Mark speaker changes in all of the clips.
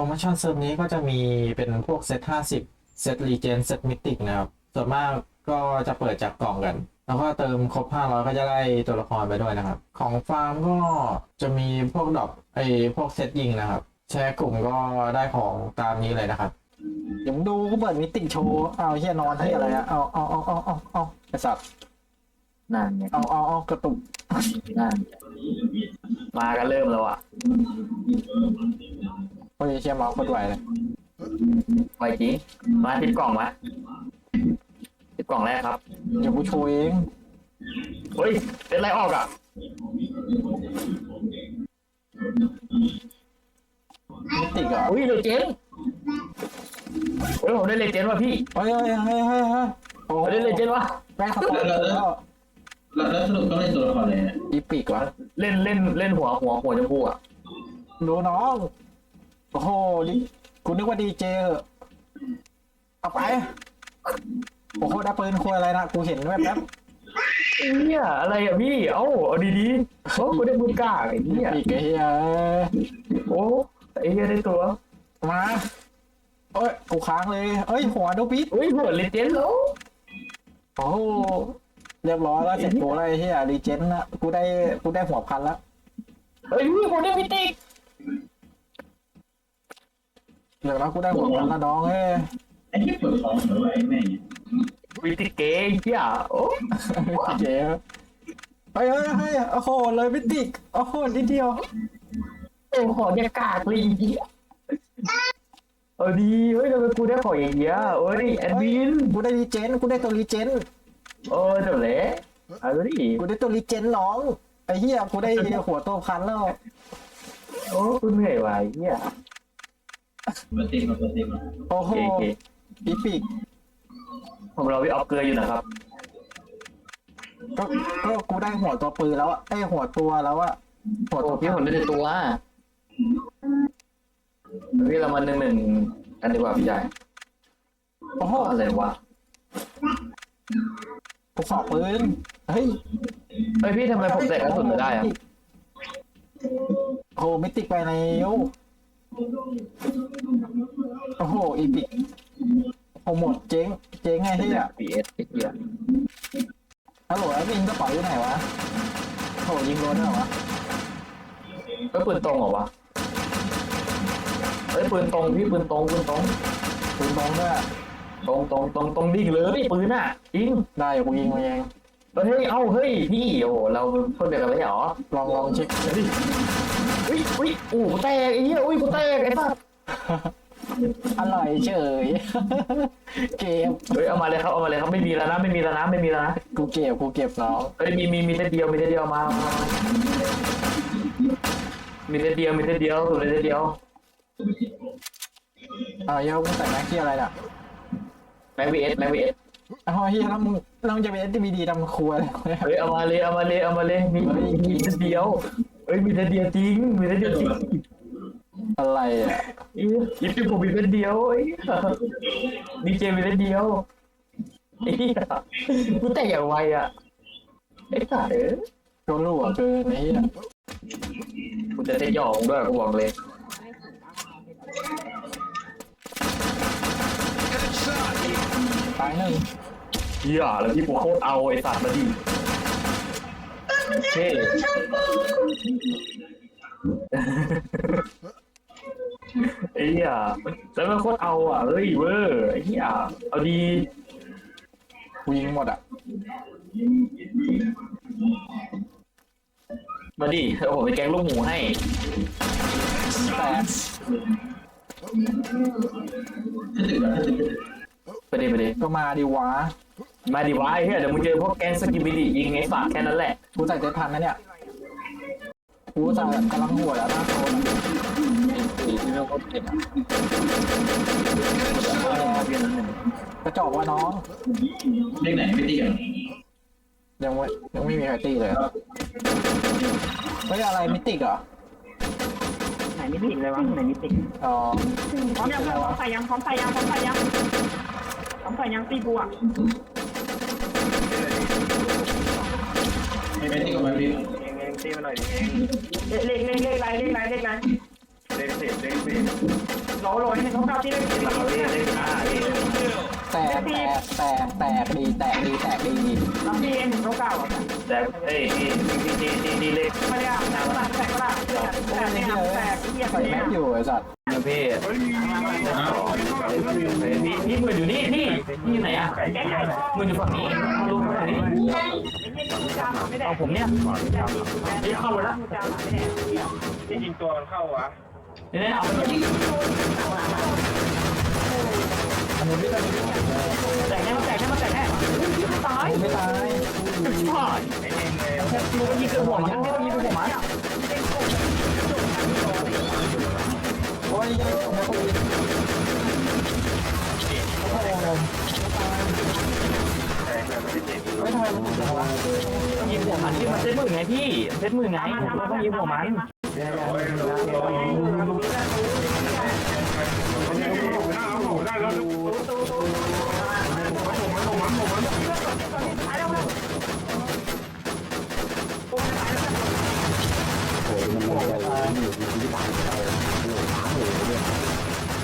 Speaker 1: รโมชั่นเซิร์ฟนี้ก็จะมีเป็นพวกเซต50เซตรีเจนเซตมิติกนะครับ ส่วนมากก็จะเปิดจากกล่องกัน แล้วก็เติมครบ 500 ก็จะได้ตัวละครไปด้วยนะครับ ของฟาร์มก็จะมีพวกดรอปไอพวกเซตยิงนะครับ แชร์กลุ่มก็ได้ของตามนี้เลยนะครับเดี๋ยวมึงดูก็เปิดมิติโชว์เอาเฮียนอนให้อะไรอะเอาเอาเอาเอาเอาเอาไอสัตว์
Speaker 2: นั่นไง
Speaker 1: เอาเอาเอากระตุก
Speaker 2: นั่นมากันเริ่มแล้วอะ
Speaker 1: โอ้ยเชียเมาส์โคตรไหวเลย
Speaker 2: ไวจริงมาทิปกล่องมาทิปกล่องแรกครับ
Speaker 1: เดี๋ยวกูโชว์เอง
Speaker 2: เฮ้ยเป็นไรออกอะ
Speaker 1: มิติเหรอ
Speaker 2: อุ้ยเลเจนด์เฮ้ยผมได้เลเจนด์ว่ะพี่
Speaker 1: เฮ้ยเฮ้ยเฮ้ยเฮ้ยเฮ้ยโอ้
Speaker 2: ผมได้เลเจนด์ว่ะ
Speaker 1: แม่งสปอยเลอร์แล้ว
Speaker 3: แล้วแล้วสรุปต้องเล่นตัวละครอะไรเนี่ย
Speaker 1: อีปิกวะ
Speaker 2: เล่นเล่นเล่นหัวหัวหัวชมพูอะ
Speaker 1: ดูน้อง โอ้โหดิกูนึกว่าดีเจเหอะเอาไป โอ้โหได้ปืนคุยอะไรนะ กูเห็นแวบ
Speaker 2: เนี่ยอะไรอะพี่ เอ้าเอาดีๆโอ้กูได้มือกากไอ้
Speaker 1: ๆ
Speaker 2: เนี่ย
Speaker 1: อีกไอ้เหี้ย
Speaker 2: โอ้ไอ้เหี้ยได้ตัว
Speaker 1: มาเอ้ย กูค้างเลยเอ้ย หัวดูปิด
Speaker 2: อุ้ยหัวเลเจนด์แล้ว
Speaker 1: โอ้โหเรียบร้อยแล้วเสร็จกูแล้วไอ้เหี้ยรีเจนละกูได้กูได้หัวพันแล้ว
Speaker 2: เฮ้ยพี่ผมได้พิติก
Speaker 1: เดี๋ยวนะกูได้หัวพันแล้วน้องเอ้ย
Speaker 3: ไอ้ที่เปิดของเหรอวะไอ้แม่งเนี่ย
Speaker 2: พิติกเก๋ไอ้เหี้ยโอ้
Speaker 1: เจ๊เฮ้ยเฮ้ยเฮ้ยโอ้โหเลยมิติกโอ้โหนิดเดียว
Speaker 2: โอ้ขอเนี่ยกากเลยไอ้เหี้ยเอาดีเฮ้ยทำไมกูได้ของอย่างเงี้ยเอ้ยแอดมิน
Speaker 1: กูได้รีเจนกูได้ตัวรีเจน
Speaker 2: เออเดี๋ยวแหละเอาดิ
Speaker 1: กูได้ตัวรีเจนน้องไอ้เหี้ยกูได้หัวตัวพันแล้ว
Speaker 2: โอ้กูเหนื่อยว่ะไอ้เหี้ย
Speaker 3: เปิดติมมาเปิดติมมา
Speaker 1: โอ้โห
Speaker 2: โอเค
Speaker 1: อีปิก
Speaker 2: ผมรอพี่ออฟเกลืออยู่นะครับ
Speaker 1: ก็ก็กูได้หัวตัวปืนแล้วอะไอยหัวตัวแล้วอะหัว
Speaker 2: โอ้
Speaker 1: ตัว
Speaker 2: พี่ผมได้แต่ตัวพี่เรามาหนึ่งหนึ่งกันดีกว่าพี่ใหญ่
Speaker 1: โอ้โห
Speaker 2: อะไรวะ
Speaker 1: กูฝากปืนเฮ้ย
Speaker 2: เฮ้ยพี่ทำไมผมแตะกระสุนไม่ได้อะ
Speaker 1: โอ้โหมิติกไปแล้ว โอ้โหอีปิกโอ้หมดเจ๊ง เจ๊งไงเฮีย
Speaker 2: พีเอสไอ้เหี้ย
Speaker 1: ฮัลโหลแล้วยิงกระเป๋าอยู่ไหนวะโหยิงโดนได้เหรอวะ
Speaker 2: เฮ้ยปืนตรงเหรอวะเฮ้ยปืนตรงพี่ปืนตรงปืนตรง
Speaker 1: ปืนตรงด้วย
Speaker 2: ตรงตรงตรงตรงดิ่งเลยปืนอะจริง
Speaker 1: ได้เดี๋ยวกูยิงมาเอง
Speaker 2: เฮ้ยเอ้าเฮ้ยพี่โอ้โหเราคนเดียวกันไม่ใช่เหรอ
Speaker 1: ลองลองเช็ค
Speaker 2: อุ้ยอุ้ยโอ้โหกูแตกไอ้เหี้ยอุ้ยกูแตกไอ้สัส
Speaker 1: อร่อยเฉย เก็บ
Speaker 2: เฮ้ยเอามาเลยครับเอามาเลยครับไม่มีแล้วนะไม่มีแล้วนะไม่มีแล้วนะ
Speaker 1: กูเก็บกูเก็บน้อง
Speaker 2: เฮ้ยมีมีมีแต่เดียวมีแต่เดียวมามามามีแต่เดียวมีแต่เดียวสุดเลยแต่เดียว
Speaker 1: เอาเหี้ยอะมึงแต่งแม็กที่อะไรน่ะ
Speaker 2: แม็กวีเอสแม็กวีเอส
Speaker 1: เอาเฮียแล้วมึงแล้วมึงจะเป็น SDVD ทำครัวอะไรเนี่ย
Speaker 2: เฮ้ยเอามาเลยเอามาเลยเอามาเลยมีมีมีแต่เดียว เฮ้ยมีแต่เดียวจริง มีแต่เดียวจริง
Speaker 1: อะไรอะ
Speaker 2: อียิปปี้ผมมีแต่เดียวไอ้ดีเจมีแต่เดียวไอ้เหี้ยกูแต่อย่างไวอะไอ้สัสเอ้ย
Speaker 1: โดนรั่วเกินไอ้เหี้ย
Speaker 2: กูจะได้หยองด้วยกูบอกเลย
Speaker 1: ตายหนึ่ง
Speaker 2: เหี้ยแล้วพี่กูโคตรเอาไอ้สัตว์มาดิ เท่ไอ้เหี้ยแล้วมันโคตรเอาอะเฮ้ยเวอร์ไอ้เหี้ยเอาดี
Speaker 1: กูยิงหมดอะ
Speaker 2: มาดิเดี๋ยวผมไปแกงลูกหมูให้
Speaker 1: แต่
Speaker 3: ถ้าถึงแล้วถ้าถึง
Speaker 2: ไปดิไปดิ
Speaker 1: ก็มาดิวะ
Speaker 2: มาดิวะไอ้เหี้ยเดี๋ยวมึงเจอพวกแกงสกิบิดิยิงไอ้ฝากแค่นั้นแหละ
Speaker 1: กูใส่เจ็ดพันนะเนี่ยกูใส่กำลังหัวแล้วนะโคน
Speaker 2: สีที่เราโคตรเผ็ดอะเพี้ยนนั้นหนึ่ง
Speaker 1: กระจอกว่าน้อง
Speaker 3: เลขไหนไม่ตีกัน
Speaker 1: ยังไม่ยังไม่มีใครตีเลยเฮ้ยอะไรมิติกเหรอ
Speaker 4: ไหนมิติเลยวะไหนมิติ
Speaker 1: อ๋อ
Speaker 4: พร้อมยังพร้อมใส่ยังพร้อมใส่ยังพร้อมใส่ยัง พร้อมใส่ยังตีกูอะ
Speaker 3: ไม่ไม่ตีกับมันพี่
Speaker 4: เลขเลขเลขเลขอะไรเลขอะไรเลขอะไร
Speaker 5: เลขสิบเลขสิบ
Speaker 4: ลโลให้เขาเข้าที่ได้ที่ได้
Speaker 5: แตกแตกแตกแตกดีแตกดีแตกดี
Speaker 4: รับที่เอ็นเขาเก่าอะ
Speaker 2: แต่เอ้ยดีดีดีดีเล็ก
Speaker 4: ไม่ได้แต่ว่าแตกก็ได้แต่เนี่ยแตกเทียบ
Speaker 5: ใส่แม็กอยู่ไอ้สัตว์
Speaker 2: นะพี่พี่พี่มืออยู่นี่พี่พี่ไหนอะมืออยู่ฝั่งนี้ลูกฝั่งนี้
Speaker 4: ไม่ได้
Speaker 2: เอาผมเนี่ย
Speaker 4: นี่เข้าแล้วจาไม่ได้
Speaker 2: ที่ยิงตัวมันเข้าวะ เนี่ยเอาไป
Speaker 5: อันนี้ไม่ได้
Speaker 4: แตกแน่มันแตกแน่มันแตกแน่ตาย
Speaker 5: ไม่ตาย
Speaker 4: ตายดูมันยิงเกือบหัวมันไม่ต้องยิงเกือบหัวมัน
Speaker 5: โอ้ยยังไม่ตายโอ้โหไม่ทำไมมันถึงวะ
Speaker 2: ยิงหัวมันที่มันเซ็ตมือไงพี่เซ็ตมือไงต้องยิงหัวมัน
Speaker 5: โอ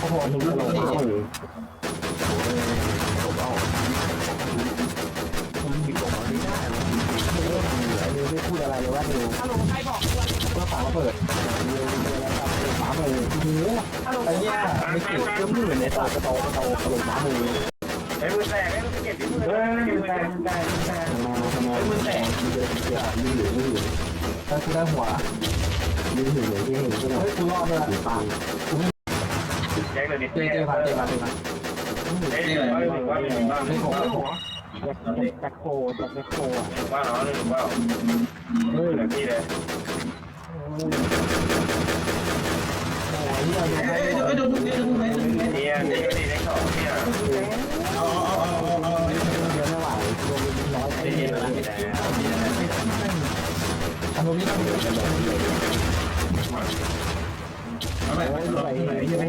Speaker 5: ้โหมึงตลกมากเลย
Speaker 4: ฮัลโเปิ
Speaker 5: ดฝาเปิดโอ้โห
Speaker 4: ฮัลโหล
Speaker 5: ไอ้เนี่ยไม่เกี่ยวเรื่องหมื่นในสัตว์กระโตกระโตกระโดดฝามือ
Speaker 2: ไอ้มือแตกไอ้มือเก็บที่มือเฮ้ยมือแตกมือแตกมือแตก
Speaker 5: มาทำไม
Speaker 2: มือแตก
Speaker 5: ถ้ากูได้หัวยืนอยู่ที่เห็นก็ได้เฮ้ยกูรอดเลยปัง
Speaker 2: แจ็คเลยดิ
Speaker 5: เจ๊เจ๊มาเจ๊มาเจ๊มา
Speaker 2: เอ้ยว่าหนึ่งว่าหนึ่งว่าหนึ่งว่าหนึ่งว่า
Speaker 5: แจ็คโคแจ็คโคอะ
Speaker 2: ว่าหนึ่งว่าเฮ้ยแบบนี้เลย
Speaker 5: โอ้ยเนี่ย
Speaker 3: เอ้ยเอ้ยโดนทุกเอ้ยโดนทุกเอ้ยโดนทุกเอ้ย
Speaker 2: เนี่ยนี่ก็ดีได้สองเนี่ย
Speaker 3: เอาเอาเอาเอาเอา
Speaker 5: เดี๋ยวไม่ไหวรวมเป็นร้อย
Speaker 2: ได้ยินแล้วนะ
Speaker 5: อันนี้ต้อง
Speaker 3: เอา ยังไม่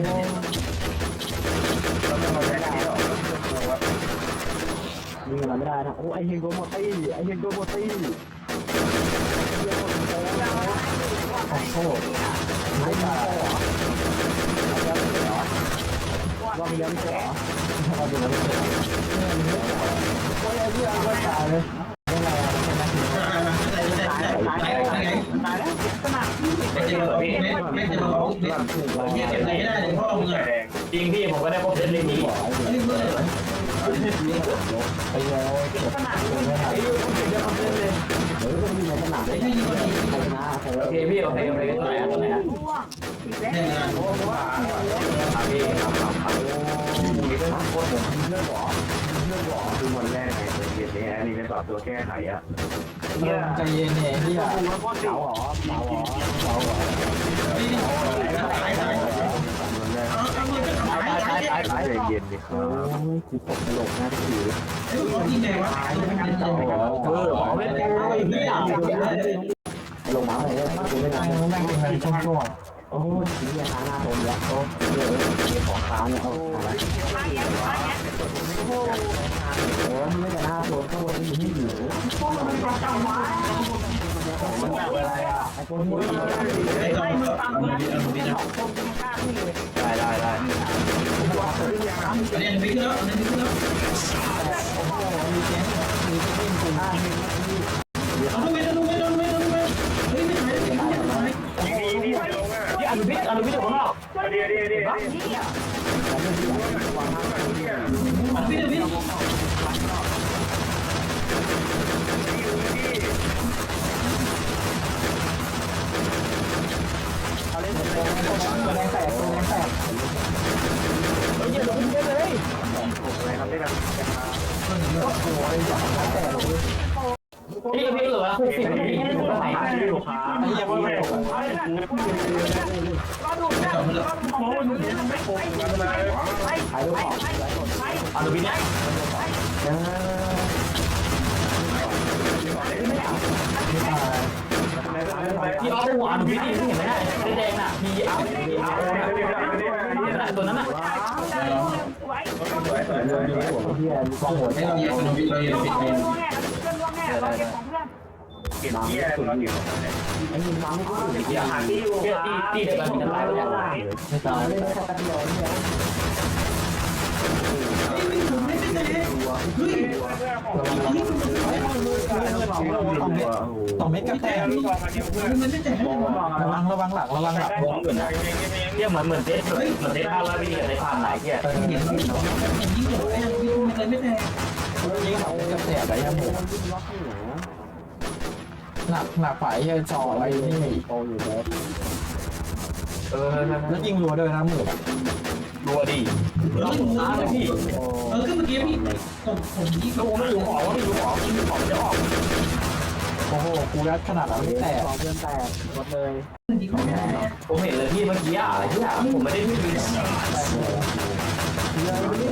Speaker 3: ได้
Speaker 2: เราต้องมาแท็กที่ออกแล้วตัว
Speaker 5: ยิงอะไรไม่ได้นะโอ้ไอเฮงโกโมตี้ไอเฮงโกโมตี้ โอ้โหไม่ตายเหรอว่ามีแล้วไม่ใช่เหรอว่ามีแล้วไม่ใช่เหรอโอ้ยไอ้เหี้ยก็ตายเลยไม่ไรอะไม่นัก
Speaker 3: ตายตายตายตาย
Speaker 4: ตายแล้วสมัคร
Speaker 3: ไม่เจอไม่ไม่เจอเขาเนี่ยเก็บไหนได้เลยพ่อมึงอะ
Speaker 2: จริงพี่ผมก็ได้พบเซ็ตเลยนี้
Speaker 3: เฮ้ยเมื่อ
Speaker 5: ไปแล้วเก็บ
Speaker 4: สมัคร
Speaker 5: ไม่ทัน
Speaker 2: เดี๋ยวผมเซ็ตเลย
Speaker 5: เฮ้ยก็มีในสนามเล ยใครนะใคร
Speaker 2: โอเคพี่โอเคโอเคตัวไหนตัวไหน
Speaker 4: ม่วงอีกแล้ว
Speaker 3: เนี่ยงาน
Speaker 2: พี่ครับครับครับ
Speaker 5: มีเรื่องโคตรเรื่องหรอเรื่องหรอ
Speaker 6: คือวันแรกไงเย็นนี้นี่เป็นตอบตัวแก้ไขอะ
Speaker 5: ใจเย็นเนี่ยที่อะเสาหรอเสาหรอเสาหรอ
Speaker 6: ใจเย็นดิค
Speaker 5: โอ้
Speaker 6: บ
Speaker 5: ยคือตกตลกนะพี่
Speaker 3: ไอ้ลูกที่ไหนวะตายไม่ทันตา
Speaker 5: เออหรอไม่ได้ลงมาเลยไม่ได้ไม่ได้ไม่ได้เป็นช่วงๆโอ้ยทีนี้ขาหน้าโดนแล้วโอ้ยของขาเนี่ยเอาอะไร
Speaker 4: โอ้
Speaker 5: ยไม่ได้หน้าโดนก็วันนี้อยู่
Speaker 4: พวกมันป็นจังหวะ
Speaker 5: มันแบบอะไรอะไอ้คนนี้
Speaker 3: ไอ้ต้องเอามือเอามือนะ
Speaker 4: ผมยังกล้าขึ้นเลย
Speaker 2: ได้ได้ได้
Speaker 3: อันนี้อันนี้ขึ้นแล้วอันนี้ขึ้นแล้วเอาดูไม่ดูไม่ดูไม่ดูไม่เฮ้ยไม่ถ่ายไม่ถ่ายไม่ถ่าย
Speaker 2: ดีดีลงอะ
Speaker 4: ที่อนุวิทย์อนุวิทย์อยู่ข้างนอก
Speaker 2: ดีดีดี
Speaker 4: บ้านี่อะ
Speaker 3: พี่เดวิด
Speaker 5: ตัวแรงแตกตัวแรงแตก
Speaker 4: อย่าลงไปเลย
Speaker 6: อะไรครับได้กัน
Speaker 5: โอ้ยอย่างนั้นแตกเลย
Speaker 2: พี่เหลือคู่สิบพี่ผมก็หายไปลูกค้า
Speaker 5: ไอ้ยังไม่ตก
Speaker 4: ก็ดูนะโอ้ยมึงไม่โกงไปไป
Speaker 5: ถ่ายรูป
Speaker 4: ไปไปไป
Speaker 2: อนุวินเนี่ย
Speaker 5: เออ
Speaker 2: พี่เอาหัวอนุวินนี่เห็นไหมน่ะแดงน่ะพีอาร์พีอาร์น่ะตัวนั้นน่ะ
Speaker 4: ไว้
Speaker 3: สวยสวยสวยสวย
Speaker 5: หัวเฮียมีกองหัว
Speaker 3: ให้
Speaker 5: เนี่ย
Speaker 3: เราเหยียบเราเหยียบเราเหยียบ
Speaker 4: ข
Speaker 3: ปิ
Speaker 4: อง
Speaker 3: ดเอง
Speaker 4: เพื่อนร่วงแน่เราเก็บของเพื่อน
Speaker 6: เก็บเยี่ยเราเก็บ
Speaker 5: ไอ้ยิงมาไม่ก็ถึง
Speaker 2: อย่าหาที่อยู่ตีตีเดี๋ยวมันจะตายแล้ว
Speaker 5: ไม่ตายไม่ได้แค่ตะเดีย วเนี่
Speaker 1: อเม็ดกับแตก
Speaker 3: มันไม่แตกไม่แตก
Speaker 1: ระวังระวังหลังระวังหลัง
Speaker 5: วงอื่นนะเที่ยเหมือนเหมือนเทสเหมือนเทสห้าร้อยปีในผ่านไหนเที่ย
Speaker 1: เออ
Speaker 3: เห็นยิงยิงเลยยิงเลยไม่แตก
Speaker 1: ยิงสองเม็ดกับแตกไปยังหมูหนักหนักฝ่ายจอไอ้นี่
Speaker 5: เออ
Speaker 1: แล้วยิงรัวด้วยนะหมู
Speaker 5: รัวดีเราผมน้าเลยพี่
Speaker 3: เออก็เมื่อกี้พี่ผมผมยิง
Speaker 5: แล้วผมไม่อยู่หอว่าไม่อยู่หอไม่อยู่หอจะออก
Speaker 1: โอ้โหกูยัดขนาดนั้นไม่แตก
Speaker 3: ยิงเขาไม่ได้
Speaker 5: ผมเห็นเลยพี่เมื่อกี้อะที่อะผมไม่ได้ไม่มีไม่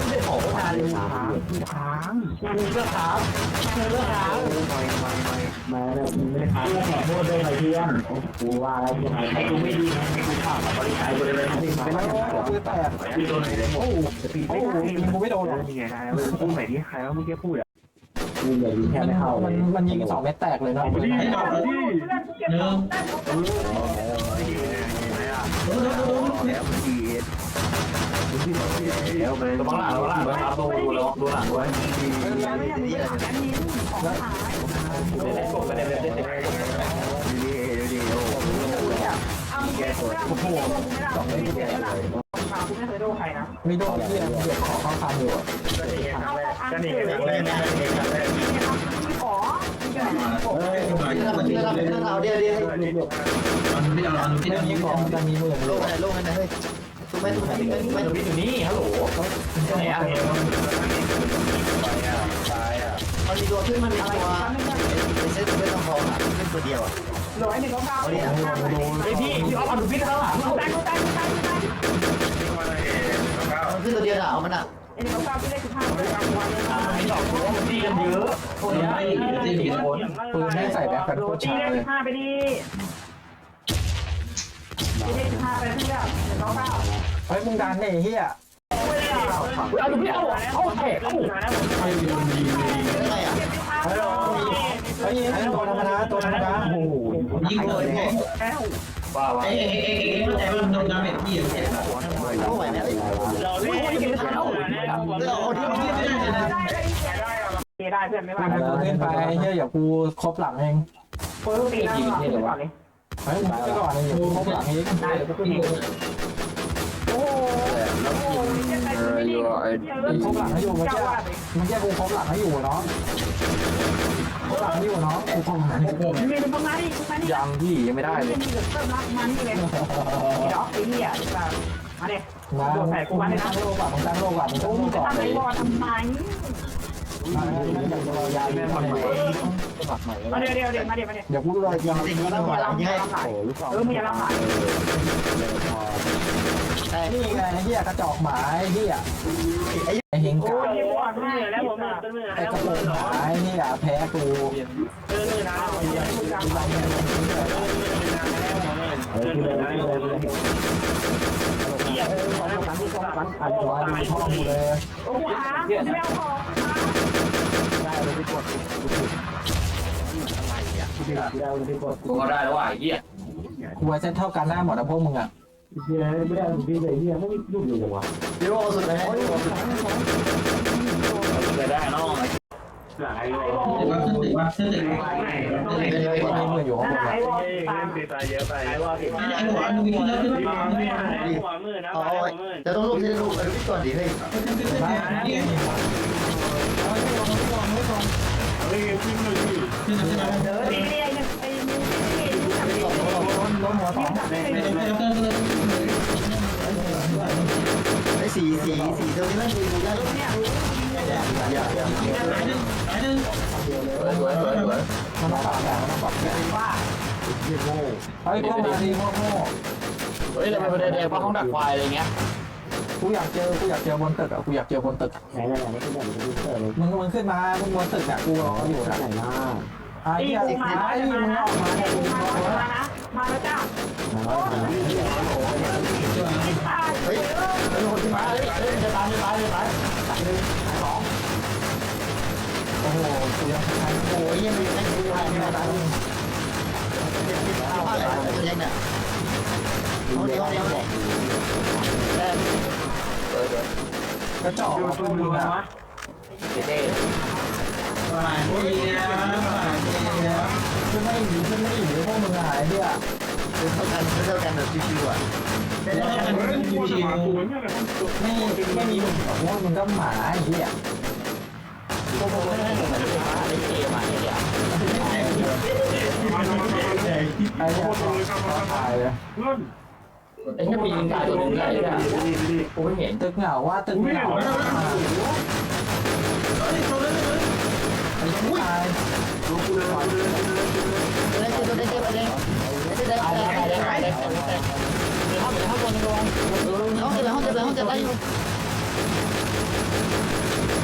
Speaker 5: ได้ของนานเลยค้างค้างเลือกค้างเลือกค้าง
Speaker 6: มาแล้วไม่ได้พาโทษด้วยไอ้เพื่อนกูว่าแล้วยังไง
Speaker 5: ไอ้กูไม่ดีกูผ่านมาบริการกูเลยเลย
Speaker 1: โอ้โหแตก
Speaker 5: พี่ตัวไหนเลย
Speaker 1: โอ้โหโอ้โหยิงกูไม่โดนหรอก
Speaker 6: ยังไงนะพูดใหม่ที่ใครว่าเมื่อกี้พูดอะกูเลยแค่ไม่เข้า
Speaker 1: มันมันยิงสองเม็ดแตกเลยเนาะ
Speaker 3: ให้จอดเลยหนึ่งเออเออ
Speaker 6: แล้วมันดีแล้วมัน
Speaker 5: ระวังหลังระวังหลังนะครับดูดูแล้วดูหลังด้วย
Speaker 4: แล้วไม่ยังมีหลังแอดมินของหาย
Speaker 5: ไม่ได้กดไม่ได้ไม่ได้
Speaker 6: ดีดีโอ้
Speaker 4: เอาแกตัวโอ้โหสองไม่ได้เลยมาคุณไม่เคยโดนใครนะ
Speaker 1: มีโดนที่เด็กขอเข้าคำอยู่อะ
Speaker 4: เอาอันเดียวเลยนะมีขอมีกัน
Speaker 3: เฮ้ยหน่อยถ้ามันจะเราเราเดี๋ยวเดี๋ยวมันไม่เอาเราที่
Speaker 1: เรื่
Speaker 3: นั่
Speaker 1: องงนี้ของจะมีหมื่น
Speaker 7: โลกอะไรโลกนั้นนะเฮ้ยถูกไหมถูกไหมถูกไหมถูกไหม
Speaker 5: ไม่อยู่นี่ฮัลโหลไหนอะ
Speaker 7: มันมีตัวขึ้นมันมีตัวเป็ตเป็นต้องพออะขึ้นตัวเดียวอะ
Speaker 4: ร้อยหนึ่งเขาเก้า
Speaker 7: เนี่ย
Speaker 5: ไอพี่พี่เอาดูพี่ข้างหลัง
Speaker 4: แตงแตงแตงแตง
Speaker 7: มันขึ้นตัวเดียวอะเอามันอะ
Speaker 4: ไอ้เขาเก้าที่ได้สิบห้าเลย
Speaker 5: มีดอกตัวมันตีกันเยอะคนนี้ตีกันคน
Speaker 1: ปืนไม่ใส่แบ็คแฟน
Speaker 4: โค
Speaker 1: ตร
Speaker 4: ตี
Speaker 1: ช้า
Speaker 4: ได้
Speaker 1: เล
Speaker 4: สิบห้าไปดิตีได้สิบห้าไปเพื่อนเดี๋ยวเขาเก้า
Speaker 1: เฮ้ยมึงดันเนี่ยเฮีย
Speaker 5: เอาดูพี่เอาเอาแตกเอา
Speaker 7: เป็นไงอะ
Speaker 1: เฮ้ยเฮ้ยยิงตัวธรรมดาตัวธรรมดาโอ้โห
Speaker 3: ยิงเลยไง
Speaker 5: ว่าว่า
Speaker 3: ไอ้ไอ้ไอ้ไอ้เข้าใจว่าโดนดาเมจที่เจ็บอะ
Speaker 7: โอ้ไหวไหมเฮ้ย
Speaker 5: เราไม่ได้กินข้าว
Speaker 7: เราเอาที่
Speaker 3: ที่ไม่ได้เลยนะ
Speaker 4: ได้เพื่อนไม่ว่า
Speaker 1: กูขึ้นไปเฮียเดี๋ยวกูครบหลังเอง
Speaker 4: โคตรตีนะก่อนเลย
Speaker 1: เฮ้ยมึงไปก่อนเลยเดี๋ยวกูครบหลังเอง
Speaker 4: ได้เดี๋ยวกูขึ้นเองโอ้โหโอ้โหยัง ไงกูไม่ดี
Speaker 1: ครบหลังให้อยู่เมื่อกี้
Speaker 4: ว่า
Speaker 1: เมื่อกี้กูครบหลังให้อยู่เนาะครบหลังให้อยู่เนาะกูครบหลังให้อยู่
Speaker 4: เป็นตรงนั้นอีกตรงนั้นอีก
Speaker 5: ยังพี่ยังไม่ได้เลย
Speaker 4: มีเพิ่มรักมันนี่เลยมีด็อกไอ้เนี่ยมาเนี่ย
Speaker 1: นะมึงตั้งโลกก่อนมึงตั้งโลกก่อนมึงตั้งโลกก่อน
Speaker 4: ทำ
Speaker 1: เล
Speaker 4: ไอ้บอลทำไม
Speaker 1: ยาแม่มันใหม่
Speaker 4: มาเดี๋ยวเดี๋ยวเดี๋ยวมาเดี๋ยวมาเดี๋ยว
Speaker 1: เดี๋ยวกูรอยัง
Speaker 7: สิ่งนี้
Speaker 4: มึ
Speaker 7: ก่อน
Speaker 4: ง
Speaker 7: ยังไง
Speaker 4: อย่าลำขายเออมึงอย่าลำขา ย
Speaker 7: แต่
Speaker 1: นี่ไงเฮียกระจอกหมาไอ้เฮียไอ้เฮง
Speaker 4: โอ้
Speaker 1: กาย
Speaker 4: เดี๋ยวก่อนให้แล้วผมเป็นมือ
Speaker 1: ไอ้
Speaker 4: แล้ว
Speaker 1: กระโปรงหมาไอ้เฮียแพ้กู
Speaker 4: เออมือนะมึงอย่ามึงอย่าลำขาย
Speaker 6: เออเลยเลยเลย
Speaker 1: อันหัวดูช่องกูเลย
Speaker 4: โอ้โหหาไม่เอาของ
Speaker 6: ได้เลยไปกดได้เลยไปกด
Speaker 5: กูก็ได้แล้วว่ะไอ้เหี้ย
Speaker 1: กูเซ็ตเท่ากันหน้าหมดนะพวกมึงอะ
Speaker 6: เฮียไม่ได้พี่เลยเฮียไม่ยุ่งอยู่เลยวะ
Speaker 7: พี่โรสุดเลยนะ
Speaker 5: จะได้น้อง
Speaker 6: หลาย
Speaker 3: ถือว่าถือว่าถือว่า
Speaker 1: มีมืออยู่ข้างบน
Speaker 4: ไอ้บอลตาม
Speaker 6: ตายเยอะไปไอ้ว่าผิด
Speaker 3: ไอ้หัวมึงขึ้นแล้วขึ้นแล้ว
Speaker 7: เอาเอจะต้องลูกที่ลูกไอ้พี่ก่อนดิเฮ้ย
Speaker 3: ขึ้นแล้วขึ้นแล้ว
Speaker 4: เออดีดีไอ้เนี่ยไอ้เนี่ยไอ้เนี่ยไอ้เนี่ย
Speaker 1: ล้มหัวสอง
Speaker 3: ไม่ต้องไม่ต้องขึ้นเลย
Speaker 7: ไอ้สีสีสีตรงนี้มันดูดูได้อย่าอย่า
Speaker 3: ไอ้หนึ่งไอ้หนึ่ง
Speaker 7: สวยสวยสวย
Speaker 1: มันต้องปรับแบบมันต้องปรับแบบ
Speaker 4: ว่า
Speaker 1: เฮ้ยพวกมาดีพวกโง่
Speaker 5: เฮ้ยเราไปแดงเพราะห้องดักควายอะไรเงี้ย
Speaker 1: กูอยากเจอกูอยากเจอบนตึกอะกูอยากเจอบนตึก
Speaker 6: ไหนไหนไหนไม่ได้ไม่ได้เลย
Speaker 1: มึงมึงขึ้นมามึงบนตึกอะกูรออยู่นะ
Speaker 6: ไหนมา
Speaker 1: ไอ้
Speaker 4: ตี
Speaker 1: เหี้ย
Speaker 4: กูมา
Speaker 1: ไอ้
Speaker 4: แล้ว
Speaker 1: มึงออกมา
Speaker 4: ตี
Speaker 1: เนี่ย
Speaker 4: กูมาแล้วนะ มาแล้วจ้า
Speaker 7: เฮ้ย
Speaker 5: มาเลยจะตามจะตายจะตาย
Speaker 1: โอ้โหกูยังทัน
Speaker 7: โอ้ยยังไม่ได้ดูอะไรไม่ได้อะไรตัวยังเนี่ยเอาเดี๋ยวเดี๋ยว
Speaker 1: กระจอกพวกมึงอะ
Speaker 5: เจ๊
Speaker 3: หวานเจี๊ยบหวานเจี๊ยบ
Speaker 1: ขึ้นไม่หนีขึ้นไม่หนีพวกมึงหายเหี้ย
Speaker 7: เป็นเท่ากันเป็นเท่ากันแบบชิวๆอะ
Speaker 3: แล้วมันก็ชิว
Speaker 1: ไม่ไม่มีมึงพวกมึงก็หมาไอ้เหี้ย
Speaker 2: พวกมึงไม่ได้เหมือนเดิมนะในเกมอะไอ้เหี้ย
Speaker 1: ไอ้เหี้ยเขาตายเลย
Speaker 2: ไอ้เหี้ยมียิงตายตัวหนึงเลยไอ้เหี้ยกูไม่เห็น
Speaker 1: ตึกเหงาว่าตึกเหงา
Speaker 3: ๆเฮ้ยตัวเล็กเลย
Speaker 1: ไอ้เหี้ยตาย
Speaker 7: เล่นเจ็บ เล่นเจ็บเล่นเจ็บได้ได้
Speaker 2: ตาย
Speaker 7: ได้
Speaker 2: ตาย
Speaker 7: ได้
Speaker 2: ตายตายเดี๋ยวเข้าเดี๋ยวเข้าตัวนึงลง
Speaker 7: ห้องเจ็บห้องเจ็บห้องเจ็บได้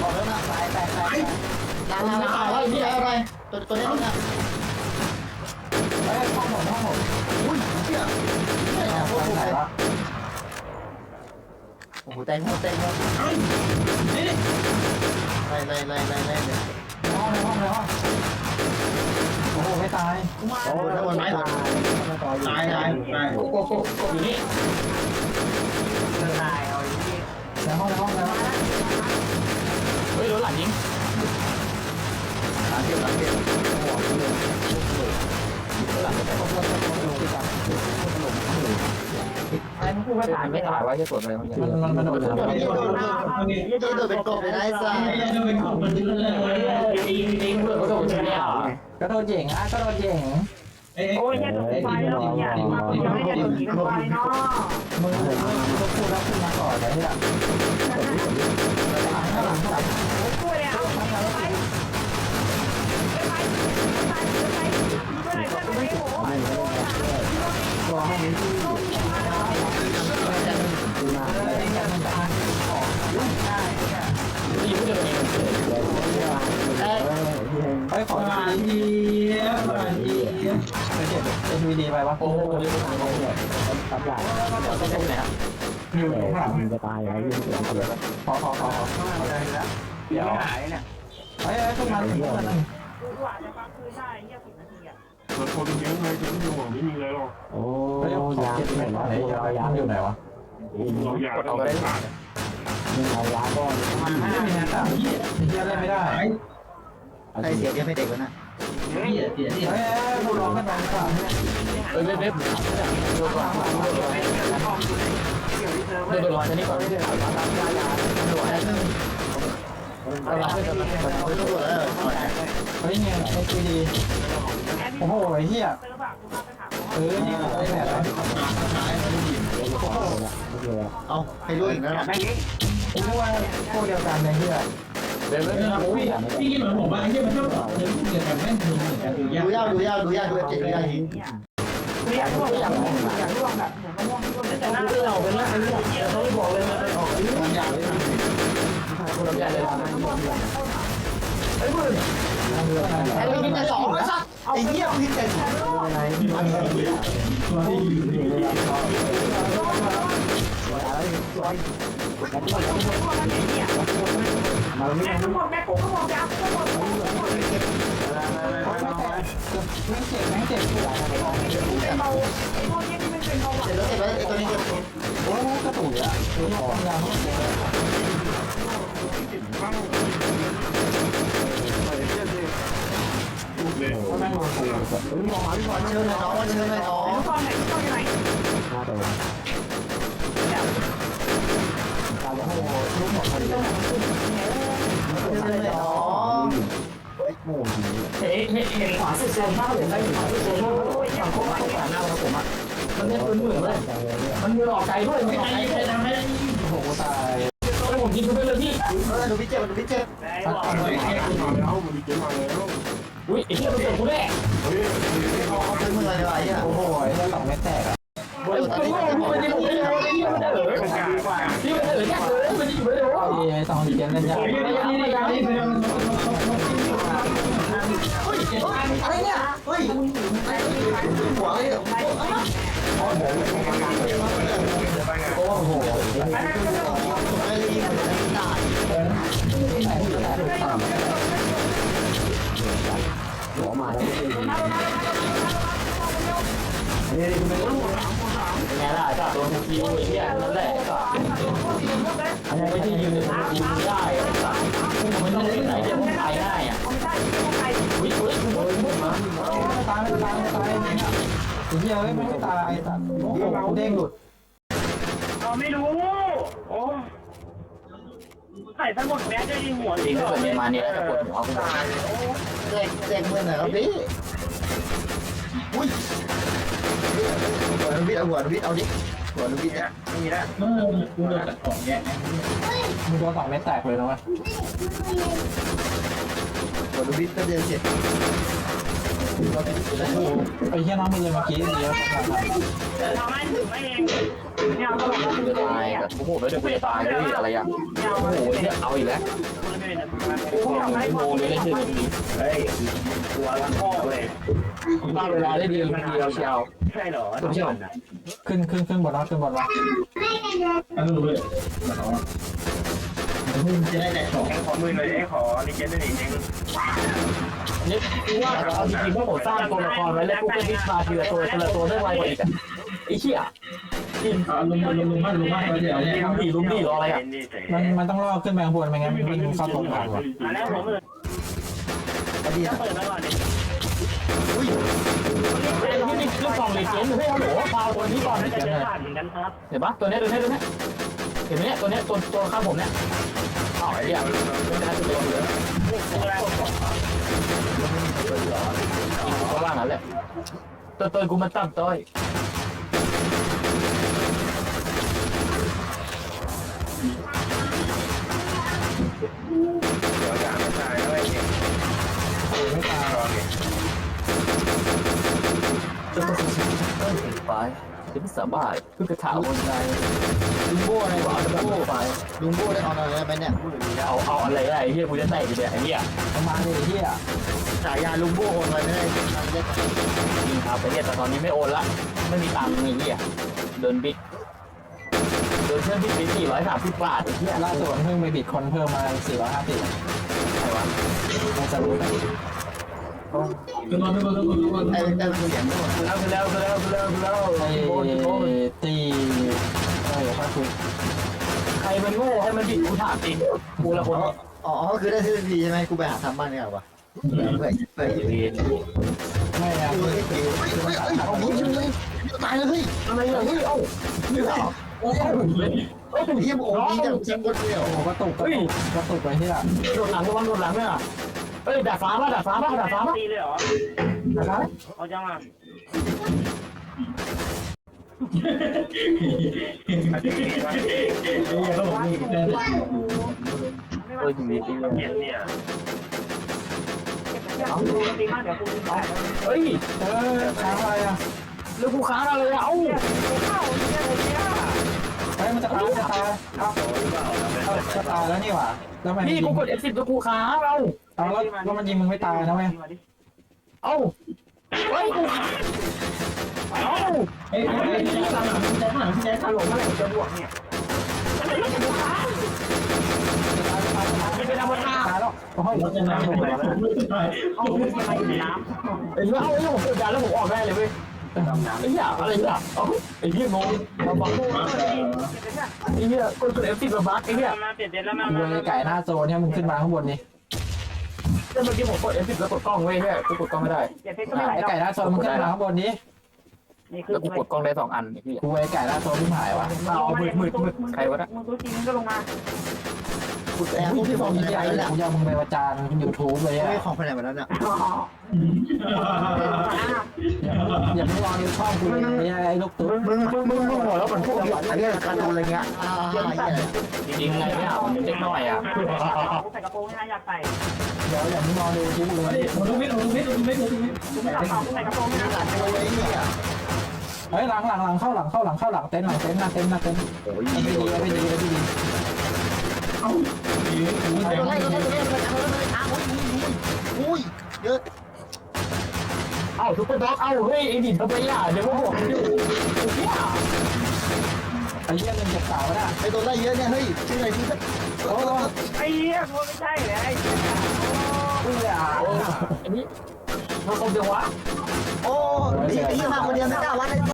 Speaker 7: อกแล้วนะตายตายตายตายตายแล้วพี่อะไรตัวตัวนี้นะ
Speaker 1: ไอ้ห้องผมห้องผม
Speaker 7: อุ้ยเชี่ยไม่นะโอ้
Speaker 1: ไป
Speaker 7: โห
Speaker 1: ไหนวะ
Speaker 7: โอ้โหแตงโมแตงโม
Speaker 3: นี่
Speaker 7: ไล่ไล่ไล่ไล่ไล่
Speaker 1: ห้องห้องห้อง อ้โหไม่ตาย
Speaker 7: โอ้โหทั้งหมดไม่ตาย
Speaker 3: ตายตายตาย
Speaker 2: กบกบกบอยู่นี่
Speaker 1: ในห้องในห้องในห้อง
Speaker 2: เฮ้ยรถหลังยิง
Speaker 7: ตามเทียบตามเทียบ
Speaker 2: ไอ้มึงพูดไม่ตายไม่ตายว่าจะสวดอะไรมัน
Speaker 1: มันมันมันโดด
Speaker 7: โดนโดนโดนเป็นกบเลยนะไอ้สัส
Speaker 3: นี่จะเป็นของมันเลย
Speaker 2: ยิงยิงเพื่อนก็โดนใช่ไหมอะ
Speaker 1: กระโดดเหย่งอะกระโดดเหย่ง
Speaker 3: เอ้ย
Speaker 4: โอ้ยแค่ถูกไฟแล้วเนี่ยยังไม่ได้ถูกไฟเนาะ
Speaker 1: มึงมึงมึงพูดแล้วขึ้นมาก่อนไอ้เหี้ยข้างหลังข้างหลัง
Speaker 4: กล้วยเอาไปไปไปไปไปไปไปโอ้
Speaker 1: รอให้มันที่
Speaker 2: ยิงไม่โดนเอง
Speaker 7: เอ้ย
Speaker 1: เฮ้ ยขอ
Speaker 3: หวานเจี๊ยบหวานเจี๊ยบ
Speaker 1: ไปเก็บเอ็นวีดีไปวะ
Speaker 2: โอ้โห
Speaker 5: ตับหลัง
Speaker 2: ไม่ใช่ไหนครับ
Speaker 1: อยู่
Speaker 5: เอ
Speaker 1: ข้างหลัง
Speaker 5: อจะตายแล้วยิ่งเสียงเสียง
Speaker 1: ขอขอขอขอเดี๋ยวหายเนี่ยเฮ้ยขึ้นมาขึ้นมา
Speaker 4: กูว่าจะฟังคืนได้ยี่สิบนาทีอะ
Speaker 8: คนเยอะเลยจะไม่ดูไม่มีเลยหรอก
Speaker 5: โอ้
Speaker 1: เฮ้ยขอยา
Speaker 5: ง
Speaker 1: เก็บ
Speaker 5: เห
Speaker 1: ไหน
Speaker 5: ม็น
Speaker 1: วะ
Speaker 5: แล้ว
Speaker 1: ไหน
Speaker 5: ตัวยายา
Speaker 1: งอยู่ไหนวะ
Speaker 8: เราอยากเอาไปขาย
Speaker 5: มึงเอายาก้อน
Speaker 1: ไม่มีน้ำเหี้ยเหี้ยเล่นไม่ได้
Speaker 7: ไอเสียเดี๋ยวไม่เด็กวะนะ
Speaker 3: เสียเสียเสีย
Speaker 1: เฮ้ยกูร้องกันตรงก่อน
Speaker 2: เอ้ยเว็บเว็บโดนก่อนโดนโดนร้อนนี่ก่อน
Speaker 7: ไอ้เพิ่
Speaker 2: อาละให้กำลัง
Speaker 7: ไม่รู้ตัวแล้ว
Speaker 1: เฮ้ยเนี่ยเอ็นวีดีโอ้โหไอ้เหี้ย
Speaker 4: เติมแบบกูมาไปถาม
Speaker 1: เออเนี่ยไอ้แบบ
Speaker 7: เอาให้รู้อีกนะ
Speaker 1: กูว่าพวกเดียวกันในเหี้ย
Speaker 2: เว็บเว็บ
Speaker 3: พี่พี่คิดเหมือนผมว่าไอ้เหี้ยมันชอบเดินเกี่ยวกับแม่งคือเหมือนกันดูยาก
Speaker 7: ดูยากดูยากดูยากดูเจ็บดูยากจริง
Speaker 4: กูอยากร่วมอยากร่วมอยากร่วมแบบเหมือนมะม่วงที่ร่วมแต่หน้า
Speaker 2: เรื่องเป็นเรื่องเป็นเรื่องเขาไม่บอกเลยมันออก
Speaker 3: มันยากเลย
Speaker 2: คนละอย่างเลย
Speaker 7: ไอ้เรื่องพิจารสองไอ้สัสไอ้เหี้ยพิจารสอง
Speaker 4: แม่ทั้งหมดแม่กูก็มองยาวทั้งหมดทั้งหมด
Speaker 1: ไม่เจ็บไม่เจ็บกูหลาย
Speaker 4: เป็นเบาไอ้พวกนี้ที่มันเป็นเบาหวาน
Speaker 7: เจ็บแล้วเจ็บแล้วไอ้ตัวนี้เจ็บ
Speaker 1: โอ้กระตุกอะคือความยาวมันเจ็บ
Speaker 8: เลย
Speaker 1: ก็นั่งรอกู
Speaker 7: เชิญเลยน้องเชิญเลยน้อง
Speaker 4: ทุกคนไหนทุกคนไหน
Speaker 5: ห้าตัว
Speaker 7: เชิญเลย น้อง
Speaker 5: โม่ดี
Speaker 2: เฮ้ยเห็นขวาสุดโซนมากเลยได้ขวาสุดโซนมากฝั่งผมฝั่งหน้าของผมอะมันเนี่ยเป็นเหมือนเลยมันมือออกไกลด้วยมันออกไกลด้วยทำให้
Speaker 1: โหตาย
Speaker 2: ผมยิงไปเลยพี่
Speaker 7: เออดูพิจารดูพิจาร
Speaker 1: ตัดตัด
Speaker 8: ไอ้แค่มาแล้วมันมีเกมมาแล้ว
Speaker 2: อุ้ยไอ้เหี้ยมันเกิดกูแน่
Speaker 8: เฮ้ย
Speaker 7: เขาเป็นมืออะไรวะเหี้ย
Speaker 1: โอ้โหไอ้เนี่ยสองเม็ดแตกอะ
Speaker 2: ไอ้ตัวนี้มันยิงไม่ได้ที่ มันเออที่มันเออแค่เออมันยิงไม่ได้
Speaker 1: ไอ้สองดีเจนเล่นยาก
Speaker 7: อะไรเนี่ยเฮ้ยหัวเลย
Speaker 1: โอ้โห
Speaker 7: ไอ้ลีมันตาย
Speaker 5: หัวมาแล้วไม่ดี
Speaker 2: ไงล่ะก็โดนคิวไอ้เหี้ยนั่นแหละก็ไม่ใช่ยืนยืนได้พวกมันไม่ต้องเล่นไหนเดี๋ยวพวกตายง่ายอะ
Speaker 4: ไม่ใช่า
Speaker 1: ยไม่ตายไม่ตายเนี่ยไอ้เหี้ยเอ้ยไม่ตายสัตว์โอ้โหเด้งหลุด
Speaker 3: เราไม่รู้โอ้ใส่ทั้งหมดแม้จะยิงหัว
Speaker 2: จริงถ้าเกิดไม่มาเนี่ยจะปวดหัวกู
Speaker 7: แจกแจกเงินหน่อยครับพี่อุ้ย หัวนุวิทเอาหัวนุวิทเอาดิหัวนุวิทเนี่ย
Speaker 3: มีแล้ว
Speaker 1: มึงโดนสองเม็ดแตกเลยนะวะ
Speaker 7: หัวนุวิทก็เดินเสร็จ
Speaker 1: ไอ้เหี้ยน้องมึงเลยเมื่อกี้เดียว
Speaker 3: ทำให้ถึงไม่เองเนี่ยเขาบอกว่า
Speaker 2: ตายแบบโอ้โหแล้วเดี๋ยวกูจะตายด้วยอะไรอะโอ้โหเนี่ยเอาอีกแล้ว
Speaker 3: โอ้ทำให้
Speaker 2: โมเลยได้ถึง
Speaker 3: เฮ้ยตัวละพ่อเลย
Speaker 2: ตั้งเวลาได้ดีมันเดียวเชียว
Speaker 3: ใช่เหรอ
Speaker 2: คุณเชื่อ
Speaker 1: ขึ้นขึ้นขึ้นบนวะขึ้นบนวะ
Speaker 3: จะได้แต่ของขอมือเลยไอ้ขอลิเจนด์อีกนึง
Speaker 2: นี่กูว่าเอาจริงๆพวกผมสร้างตัวละครไว้แล้วกูก็ดิสมาทีละตัวทีละตัวได้ไวกว่าอีกอะไอ้เหี้ยจริง
Speaker 3: ลุมลุมลุมมากลุมมากเดี๋ยวเนี่ย
Speaker 2: ลุมดีลุมดีรออะไรอะ
Speaker 1: มันมันต้องล่อขึ้นไปข้างบนไม่งั้นวิ่งเข้าตรงกลางว่ะ
Speaker 3: มาแล้วผมเลย
Speaker 7: เอาดิ
Speaker 3: เปิดมาก่อนดิ
Speaker 7: อุ้ย
Speaker 2: นี่นี่คือฟองเลเจนด์เฮ้ยฮัลโหลพาวตัวนี้ก่อน
Speaker 3: น่าจะเจอผ่านเหมือนกันครับ
Speaker 2: เห็นปะตัวนี้ตัวนี้ตัวนี้ เห็นไหมเนี่ยตัวเนี้ยตัวตัวข้างผมเนี่ยอ้าวไอ้เหี้ยตัวนี้ตัวเหลือตัวล่างนั่นแหละตัวตัวกูมันตั้มต้อย
Speaker 3: เดี๋ยวอย่าไม่ตายแล้วไอ้เนี่ย
Speaker 1: ไม่ตายหรอก
Speaker 2: ไปเป็น สบายคือกระถาวนใจลุงโบ้อะไรวะลุงโบ้ไป
Speaker 7: ลุงโบ้ได้เอาอะไรไปเนี่ย
Speaker 2: เอาเอาอะไรไอ้เหี้ยกูจะแตกอยู่เนี่ยไอ้เหี้ย
Speaker 1: ประมาณนี้ไอ้เหี้ย
Speaker 7: ฉายาลุงโบ้โอนไปไม่ได้ทำได้
Speaker 2: จริงครับไอ้เหี้ยแต่ตอนนี้ไม่โอนละไม่มีตังค์ไอ้เหี้ยเดินบิ๊กเดินเชื่อมบิ๊กบิ๊กสี่ร้อยสามสิบบาทไอ้เหี้ย
Speaker 1: ล่าสุดเพิ่งไปบิดคนเพิ่มมา450
Speaker 2: ใครวะ
Speaker 1: มันจะรู้ไหม
Speaker 7: ไอ้ไอ้กูอย่างนี้
Speaker 2: คือแล้วคือแล้วคือแล้วคือแล้วคือแล้ว
Speaker 1: ไอ้
Speaker 2: โอนโอน
Speaker 1: ตีเออถ้าคุณ
Speaker 2: ใครมันโง่ให้มันบิดกูถามจริงกูละคน
Speaker 7: อ๋อคือได้ทีวีใช่ไหมกูไปหาทำบ้านเนี่ยวะเฮ้ยเฮ้ยเฮ้ย
Speaker 1: ไม่อะ
Speaker 7: เฮ้ยเฮ้ยเฮ้ยเอาหนีเลยตายเลยเฮ้ย
Speaker 2: อะไรอะเฮ้ยเอ้า
Speaker 7: นี่เหรอ
Speaker 2: โอ้ย
Speaker 7: เฮ้ยเฮียโอ้ยจังจริงเดียว
Speaker 1: โอ้กระตุกกระตุกกระตุกไปเหี้ย
Speaker 2: โดนหลังระวังโดนหลังเนี่ย เฮ้ยดาดฟ้าป่ะดาดฟ้าป่ะดาดฟ้าป่ะ
Speaker 3: ตีเลยเหรอ
Speaker 2: ดาดฟ้า
Speaker 3: เอาจังอะ
Speaker 2: เฮ้ยจริงจริง
Speaker 3: เจ็บเนี่ย
Speaker 4: ตีมากเดี๋ยวกูตาย
Speaker 2: เฮ้ย
Speaker 1: เออค้างอะไรอะ
Speaker 2: แล้วกูค้างอะไรอะเอ้า
Speaker 4: เข้าเนี่ยเลยเนี่ย
Speaker 1: เฮ้ยมันจะตายจะตายเอาเอาจะตายแล้วนี่หว่าแล้วมัน
Speaker 2: พี่
Speaker 1: ยิง
Speaker 2: กูกด F10 แล้วกูค้างเรา
Speaker 1: เอาแล้วแล้วมันยิงมึงไม่ตายนะเว้ย
Speaker 2: เอ้าเฮ้ยกูเอ้า
Speaker 3: เฮ้ยเฮ้ยพี่จังหลังพี่แจ๊คหลังพี่แจ๊คถล่มเมื่อไหร่จะบวกเนี่ย
Speaker 2: ไม่เป็นธรรมดา
Speaker 1: ตายแล้วโอ้ย
Speaker 3: จะน้ำผมแล้ว
Speaker 4: เอาไม่ใช่น้ำ
Speaker 2: ไอ้เหี้ยเอาไอ้ผมกดดันแล้วผมออกได้เลยเว้ยไอ้เหี้ยอะไรเนี่ยเอ้าไอ้เหี้ยงงมาบังไอ้เหี้ยกดกด F10 มาบักไอ้เหี้ย
Speaker 3: มาเปลี่ยนเด็ดแล้วมา
Speaker 1: กูเลยไก่หน้าโซนเนี่ยมึงขึ้นมาข้างบนนี่
Speaker 2: แต่ เมื่อกี้ผมกด F10 แล้วกดกล้องเว้ยเหี้ยกูกดกล้องไม่ได้
Speaker 4: เจ็บเพชรก็ไม่ไหล
Speaker 1: ไอ้
Speaker 4: หรอก
Speaker 1: ไก่หน้าโซนมึงขึ้นมาข้างบนนี้
Speaker 4: นี่คือ
Speaker 2: แล้วกูกดกล้องได้สองอันไอ้เหี้ย
Speaker 1: กูไอ้ไก่หน้าโซนที่หายวะ
Speaker 2: เอามืดมืดมืดใครวะนะ
Speaker 4: มึงตัวจริงก็ลงมา
Speaker 7: กูแต่
Speaker 1: กู
Speaker 7: กู
Speaker 1: ที่
Speaker 7: ที่
Speaker 1: บบอ
Speaker 7: อกก
Speaker 1: มี
Speaker 7: มี
Speaker 1: ใจ
Speaker 7: ใจ
Speaker 1: แห
Speaker 7: แห
Speaker 1: ละ
Speaker 7: ละ
Speaker 1: กูจะเอามึงไปประจานยูทูบเลยอะ
Speaker 7: ไม่ของไปไหนมาแล้วเนี่ย
Speaker 1: อย่าเพิ่งรอดูช่องกูเลยไอ้ลูกตุ๊ด
Speaker 2: มึงมึงมึงมึงหัวแล้วเหมือนพวก
Speaker 7: อันนี้การดูอะไรเงี้ยอ่าอะไรเนี่ย
Speaker 2: จริงๆไงเนี่ยมันเล็กน้อยอะ
Speaker 4: ใส่กระโปรงไม่น่าอยากใส่
Speaker 1: เดี๋ยวอย่าเพิ่งรอดูคลิปเลย
Speaker 3: ดูไม่ดูไม่ดูไม่ดู
Speaker 4: กูไม่หลับเขากูใส่กระโปรงไม่น่า
Speaker 7: หลั
Speaker 4: ใส่
Speaker 7: งตัวไอ้เนี่ย
Speaker 1: เฮ้ยหลังหลังหลังเข้าหลังเข้าหลังเข้าหลังเต็นท์หลังเต็นท์หน้าเต็นท์หน้าเต็นท์
Speaker 2: โอ้ย
Speaker 1: ไม่ดีไม่ดีไม่ดี
Speaker 7: ตัวไล่ตัวไล่ตัวไล่ตัวไล่ตัวไล่อ้าวอุ้ยโอ้ยเยอะ
Speaker 2: เอ้าทุกคนบอกเอ้าเฮ้ยไอ้ดิทำไมอะเดี๋ยวพวกผมอยู่เนี่ย
Speaker 1: ไอ้เหี้ยเงินเก็บเก่าน่ะ
Speaker 7: ไอ้ตัวไล่เยอะเนี่ยเฮ้ยชื่ออะไรที่
Speaker 1: โอ้โห
Speaker 4: ไอ้เหี้ยกูไม่ใช่เลยไอ้
Speaker 1: เหี้ย
Speaker 2: โอ้อันนี้มันคงจะวะ
Speaker 7: โอ้ยไอ้ที่มากคนเดียวไม่กล้าวัดเลย